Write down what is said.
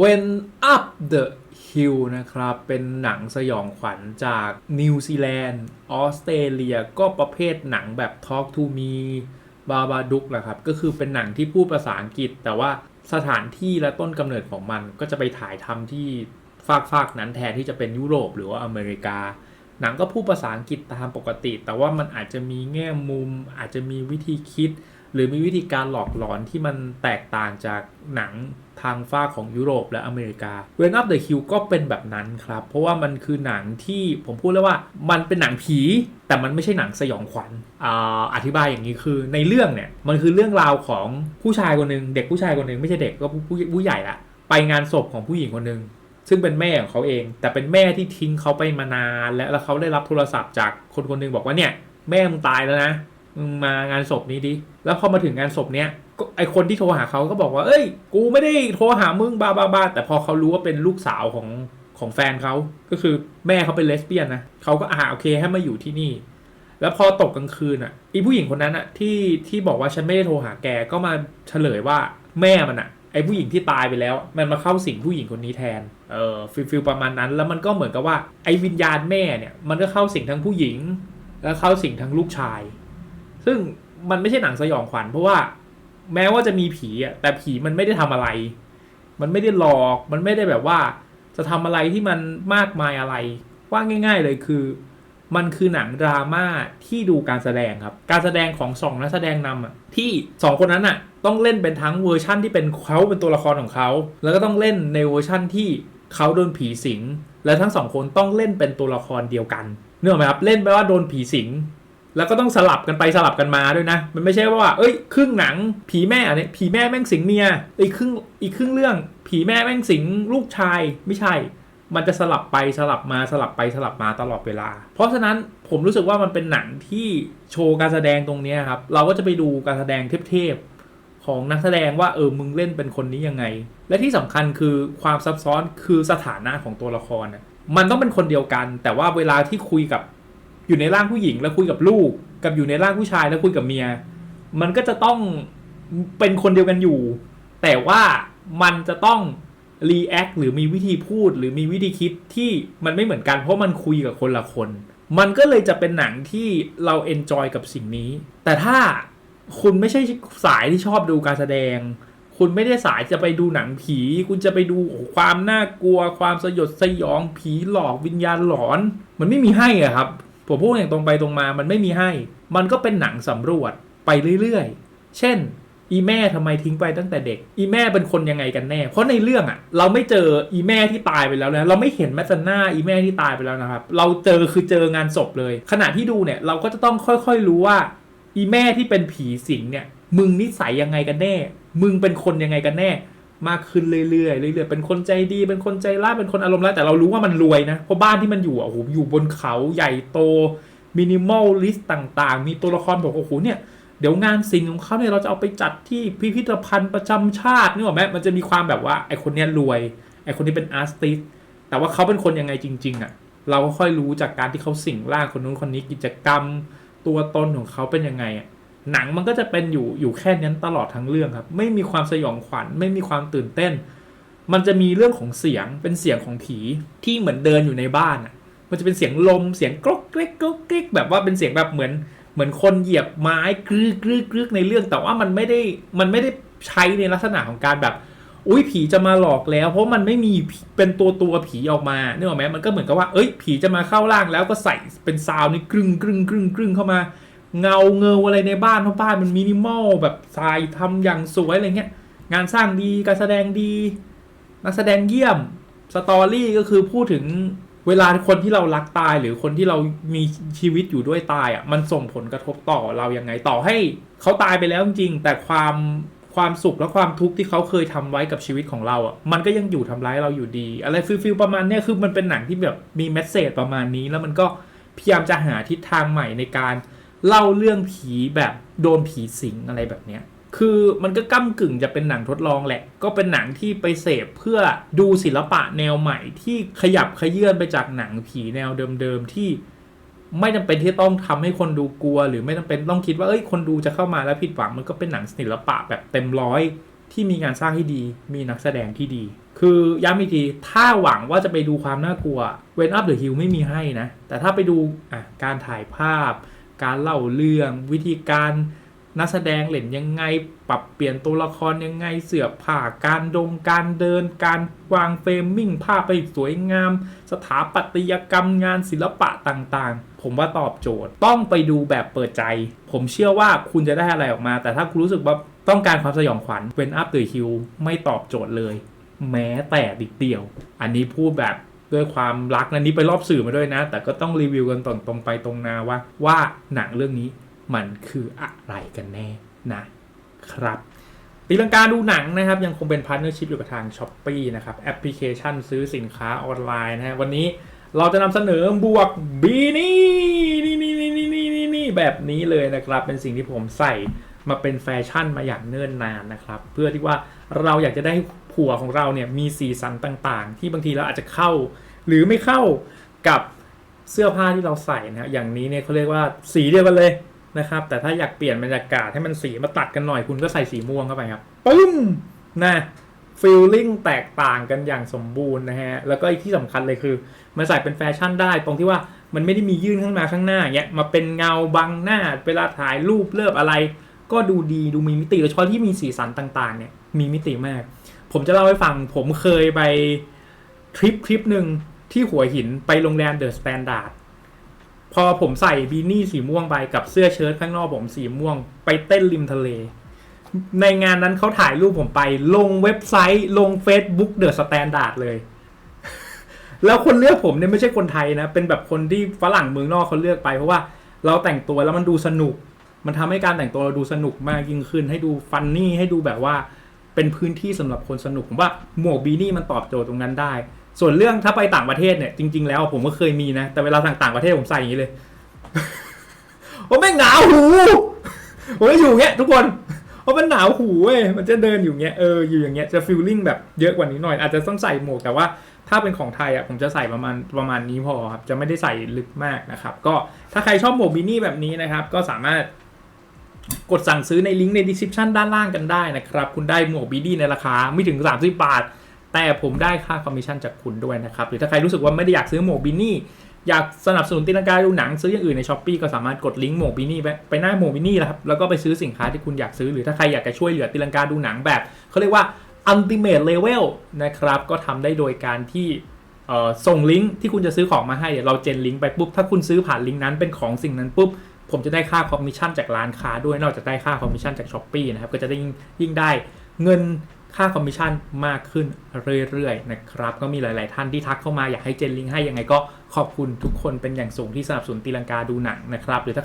When Up the Hill นะครับ เป็นหนังสยองขวัญจากนิวซีแลนด์ออสเตรเลียก็ประเภทหนังแบบ Talk to Me บาบาดุกแหละครับ ก็คือเป็นหนังที่พูดภาษาอังกฤษ แต่ว่าสถานที่และต้นกำเนิดของมันก็จะไปถ่ายทำที่ฝากฝากนั้นแทนที่จะเป็นยุโรปหรือว่าอเมริกา หนังก็พูดภาษาอังกฤษตามปกติ แต่ว่ามันอาจจะมีแง่มุมอาจจะมีวิธีคิด หรือมีวิธีการหลอกหลอนที่มันแตกต่างจากหนังทางฝ้าของยุโรปและอเมริกา w e n Up the Hill ก็เป็นแบบนั้นครับ เพราะว่ามันคือหนังที่ผมพูดแล้วว่ามันเป็นหนังผี แต่มันไม่ใช่หนังสยองขวัญออธิบายอย่างนี้คือในเรื่องเนี่ย มันคือเรื่องราวของผู้ชายคนหนึ่งเด็กผู้ชายคนหนึ่งไม่ใช่เด็กก็ผู้ผู้ใหญ่ละไปงานศพของผู้หญิงคนหนึ่งซึ่งเป็นแม่ของเขาเอง แต่เป็นแม่ที่ทิ้งเขาไปมานาน และแล้วเขาได้รับโทรศัพท์จากคนคนหนึงบอกว่าเนี่ยแม่มึงตายแล้วนะ มึงมางานศพนี้ดิ แล้วพอมาถึงงานศพเนี้ยก็ไอคนที่โทรหาเขาก็บอกว่า เอ้ย กูไม่ได้โทรหามึงบาบาบาแต่พอเขารู้ว่าเป็นลูกสาวของของแฟนเขา ก็คือแม่เขาเป็นเลสเบี้ยนนะเขาก็อ่าโอเคให้มาอยู่ที่นี่ แล้วพอตกกลางคืนอะอีผู้หญิงคนนั้นอะที่ที่บอกว่าฉันไม่ได้โทรหาแกก็มาเฉลยว่าแม่มันอะไอผู้หญิงที่ตายไปแล้ว มันมาเข้าสิงผู้หญิงคนนี้แทน เออฟิลฟิลประมาณนั้น แล้วมันก็เหมือนกับว่าไอวิญญาณแม่เนี่ยมันก็เข้าสิงทั้งผู้หญิง แล้วเข้าสิงทั้งลูกชาย ซึ่งมันไม่ใช่หนังสยองขวัญเพราะว่าแม้ว่าจะมีผีอะแต่ผีมันไม่ได้ทำอะไร มันไม่ได้หลอกมันไม่ได้แบบว่า จะทำอะไรที่มันมากมายอะไร ว่าง่าย ๆ เลยคือ มันคือหนังดราม่าที่ดูการแสดงครับ การแสดงของสองนักแสดงนำอะที่สองคนนั้นอะต้องเล่นเป็นทั้งเวอร์ชั่นที่เป็นเขาเป็นตัวละครของเขาแล้วก็ต้องเล่นในเวอร์ชั่นที่เขาโดนผีสิงและทั้งสองคนต้องเล่นเป็นตัวละครเดียวกันเนื่องไหมครับเล่นไปลว่าโดนผีสิง แล้วก็ต้องสลับกันไปสลับกันมาด้วยนะ มันไม่ใช่ว่า เอ้ย ครึ่งหนังผีแม่เนี่ยผีแม่แม่งสิงเมียอีกครึ่งอีกครึ่งเรื่อง ผีแม่แม่งสิงลูกชายไม่ใช่ มันจะสลับไปสลับมาสลับไปสลับมาตลอดเวลา เพราะฉะนั้นผมรู้สึกว่ามันเป็นหนังที่โชว์การแสดงตรงนี้ครับ เราก็จะไปดูการแสดงเทพๆของนักแสดงว่าเออมึงเล่นเป็นคนนี้ยังไง และที่สำคัญคือความซับซ้อนคือสถานะของตัวละครน่ะมันต้องเป็นคนเดียวกัน แต่ว่าเวลาที่คุยกับ อยู่ในร่างผู้หญิงแล้วคุยกับลูก กับอยู่ในร่างผู้ชายแล้วคุยกับเมีย มันก็จะต้องเป็นคนเดียวกันอยู่ แต่ว่ามันจะต้องรีแอคหรือมีวิธีพูดหรือมีวิธีคิดที่มันไม่เหมือนกันเพราะมันคุยกับคนละคน มันก็เลยจะเป็นหนังที่เราเอนจอยกับสิ่งนี้ แต่ถ้าคุณไม่ใช่สายที่ชอบดูการแสดง คุณไม่ได้สายจะไปดูหนังผี คุณจะไปดูความน่ากลัว ความสยดสยองผีหลอกวิญญาณหลอน มันไม่มีให้อะครับ ผมพูดอย่างตรงไปตรงมามันไม่มีให้ มันก็เป็นหนังสำรวจไปเรื่อยๆ เช่น อีแม่ทำไมทิ้งไปตั้งแต่เด็ก อีแม่เป็นคนยังไงกันแน่ เพราะในเรื่องอะเราไม่เจออีแม่ที่ตายไปแล้วนะ เราไม่เห็นแม้แต่หน้าอีแม่ที่ตายไปแล้วนะครับ เราเจอคือเจองานศพเลย ขณะที่ดูเนี่ยเราก็จะต้องค่อยๆรู้ว่า อีแม่ที่เป็นผีสิงเนี่ย มึงนิสัยยังไงกันแน่ มึงเป็นคนยังไงกันแน่ มากขึ้นเรื่อยๆเรื่อยๆเป็นคนใจดีเป็นคนใจร้ายเป็นคนอารมณ์ร้ายแต่เรารู้ว่ามันรวยนะเพราะบ้านที่มันอยู่อะโอ้โหอยู่บนเขาใหญ่โตมินิมอลลิสต์ต่างๆ มีตัวละครบอกโอ้โหเนี่ยเดี๋ยวงานศิลป์ของเขาเนี่ยเราจะเอาไปจัดที่พิพิธภัณฑ์ประจำชาตินี่หรอกไหมมันจะมีความแบบว่าไอคนเนี้ยรวยไอคนนี้เป็นอาร์ติสแต่ว่าเขาเป็นคนยังไงจริง ๆอะเราก็ค่อยรู้จากการที่เขาสิ่งร่างคนนู้นคนนี้กิจกรรม ตัวตนของเขาเป็นยังไงอะ หนังมันก็จะเป็นอยู่อยู่แค่นั้นตลอดทั้งเรื่องครับ ไม่มีความสยองขวัญไม่มีความตื่นเต้น มันจะมีเรื่องของเสียงเป็นเสียงของผีที่เหมือนเดินอยู่ในบ้านอะ มันจะเป็นเสียงลมเสียงกรกเกรกกรกเกรกแบบว่าเป็นเสียงแบบเหมือนเหมือนคนเหยียบไม้กรึกกรึกกรึกในเรื่องแต่ว่ามันไม่ได้มันไม่ได้ใช้ในลักษณะของการแบบ อุ้ยผีจะมาหลอกแล้ว เพราะมันไม่มีเป็นตัวตัวผีออกมาเนกออกไหมมันก็เหมือนกับว่าเอ้ยผีจะมาเข้าร่างแล้วก็ใส่เป็นซาวนี่กรึงกรึงกรึงกรึงเข้ามา เงาเงาอะไรในบ้านเพราะบ้านมันมินิมอลแบบทรายทำอย่างสวยอะไรเงี้ยงานสร้างดีการแสดงดีนักแสดงเยี่ยมสตอรี่ก็คือพูดถึงเวลาคนที่เรารักตายหรือคนที่เรามีชีวิตอยู่ด้วยตายอะมันส่งผลกระทบต่อเรายังไงต่อให้เขาตายไปแล้วจริงแต่ความความสุขและความทุกข์ที่เขาเคยทำไว้กับชีวิตของเราอะมันก็ยังอยู่ทำร้ายเราอยู่ดี อะไรฟิลฟิลประมาณเนี้ยคือมันเป็นหนังที่แบบมีเมสเซจประมาณนี้แล้วมันก็พยายามจะหาทิศทางใหม่ในการ เล่าเรื่องผีแบบโดนผีสิงอะไรแบบเนี้ยคือมันก็ก้ากึ่งจะเป็นหนังทดลองแหละ ก็เป็นหนังที่ไปเสพเพื่อดูศิลปะแนวใหม่ที่ขยับขยื่นไปจากหนังผีแนวเดิมๆที่ไม่จำเป็นที่ต้องทำให้คนดูกลัว หรือไม่จำเป็นต้องคิดว่าเอ้ยคนดูจะเข้ามาแล้วผิดหวังมันก็เป็นหนังศิลปะแบบเต็มร้อย ที่มีงานสร้างที่ดี มีนักแสดงที่ดี คือย้ำอีกทีถ้าหวังว่าจะไปดูความน่ากลัว w e n Up the Hill ไม่มีให้นะ แต่ถ้าไปดูอะการถ่ายภาพ การเล่าเรื่องวิธีการนักแสดงเล่นยังไงปรับเปลี่ยนตัวละครยังไงเสือผ่าการดงการเดิน การวางเฟรมมิ่งภาพไปสวยงาม สถาปัตยกรรมงานศิลปะต่างๆ ผมว่าตอบโจทย์ต้องไปดูแบบเปิดใจ ผมเชื่อว่าคุณจะได้อะไรออกมา แต่ถ้าคุณรู้สึกว่าต้องการความสยองขวัญ When Up the Hill ไม่ตอบโจทย์เลย แม้แต่ดิดเดียว อันนี้พูดแบบ ด้วยความรักนะนี้ไปรอบสื่อมาด้วยนะ แต่ก็ต้องรีวิวกันตรงตรงไปตรงนาว่า ว่าหนังเรื่องนี้มันคืออะไรกันแน่นะครับตีลังกาดูหนังนะครับ ยังคงเป็นพาร์ทเนอร์ชิพอยู่กับทาง s h อ p e e นะครับ แอปพลิเคชันซื้อสินค้าออนไลน์นะฮะวันนี้เราจะนำเสนอบวกบีนี่นี่นี่นี่นี่นี่นี่นี่แบบนี้เลยนะครับ เป็นสิ่งที่ผมใส่มาเป็นแฟชั่นมาอย่างเนิ่นนานนะครับ เพื่อที่ว่าเราอยากจะได้ ผัวของเราเนี่ยมีสีสันต่างๆ ที่บางทีเราอาจจะเข้า หรือไม่เข้ากับเสื้อผ้าที่เราใส่นะฮะอย่างนี้เนี่ยเขาเรียกว่าสีเดียวกันเลยนะครับ แต่ถ้าอยากเปลี่ยนบรรยากาศให้มันสีมาตัดกันหน่อยคุณก็ใส่สีม่วงเข้าไปครับปึ้มนะฟีลลิ่งแตกต่างกันอย่างสมบูรณ์นะฮะ แล้วก็อีกที่สำคัญเลยคือ มันใส่เป็นแฟชั่นได้ ตรงที่ว่ามันไม่ได้มียื่นข้างมาข้างหน้าเงี้ยมาเป็นเงาบังหน้า เวลาถ่ายรูปเลิบอะไร ก็ดูดีดูมีมิติโดยเฉพาะที่มีสีสันต่างๆเนี่ยมีมิติมาก ผมจะเล่าให้ฟัง ผมเคยไปทริปทริปหนึ่งที่หัวหินไปโรงแรมเดอะสแตนดาร์ดพอผมใส่บีนี่สีม่วงไปกับเสื้อเชิ้ตข้างนอกผมสีม่วง ไปเต้นริมทะเล ในงานนั้นเขาถ่ายรูปผมไป ลงเว็บไซต์ ลง Facebook เดอะสแตนดาร์ดเลย แล้วคนเลือกผมเนี่ยไม่ใช่คนไทยนะ เป็นแบบคนที่ฝรั่งเมืองนอกเขาเลือกไปเพราะว่าเราแต่งตัวแล้วมันดูสนุก มันทำให้การแต่งตัวเราดูสนุกมากยิ่งขึ้น ให้ดูฟันนี่ให้ดูแบบว่า เป็นพื้นที่สำหรับคนสนุกผมว่าหมวกบีนี่มันตอบโจทย์ตรงนั้นได้ ส่วนเรื่องถ้าไปต่างประเทศเนี่ยจริง ๆ แล้วผมก็เคยมีนะ แต่เวลาทางต่างประเทศผมใส่อย่างนี้เลยโอ้แม่งหนาวหูโอ้ยอยู่เงี้ยทุกคนเพราะมันหนาวหูเว้ยมันจะเดินอยู่เงี้ยเอออยู่อย่างเงี้ยจะฟีลลิ่งแบบเยอะกว่านี้หน่อย อาจจะต้องใส่หมวกแต่ว่าถ้าเป็นของไทยอะผมจะใส่ประมาณประมาณนี้พอครับจะไม่ได้ใส่ลึกมากนะครับ ก็ถ้าใครชอบหมวกบีนี่แบบนี้นะครับ ก็สามารถ กดสั่งซื้อในลิงก์ใน description ด้านล่างกันได้นะครับ คุณได้หมวกบีดีในราคาไม่ถึง 30 บาท แต่ผมได้ค่าคอมมิชชั่นจากคุณด้วยนะครับ หรือถ้าใครรู้สึกว่าไม่ได้อยากซื้อหมวกบินี่อยากสนับสนุนตีนังกาดูหนังซื้ออย่างอื่นในช้อปปีก็สามารถกดลิงก์หมวกบินี่ไปไปหน้าหมวกบินี่นะครับแล้วก็ไปซื้อสินค้าที่คุณอยากซื้อ หรือถ้าใครอยากจะช่วยเหลือตีลังกาดูหนังแบบเขาเรียกว่า ultimate level นะครับก็ทำได้โดยการที่ส่งลิงก์ที่คุณจะซื้อของมาให้เดี๋ยวเราเจนลิงก์ไปปุ๊บถ้าคุณซื้อผ่านลิงก์นั้นเป็นของสิ่งนั้นปุ๊บ ผมจะได้ค่าคอมมิชชั่นจากร้านค้าด้วยนอกจากได้ค่าคอมมิชชั่นจากช้อปปีนะครับก็จะได้ยิ่งได้เงินค่าคอมมิชชั่นมากขึ้นเรื่อยๆนะครับก็มีหลาย ๆ ท่านที่ทักเข้ามาอยากให้เจนลิงก์ให้ยังไงก็ขอบคุณทุกคนเป็นอย่างสูงที่สนับสนุนตีลังกาดูหนังนะครับหรือถ้า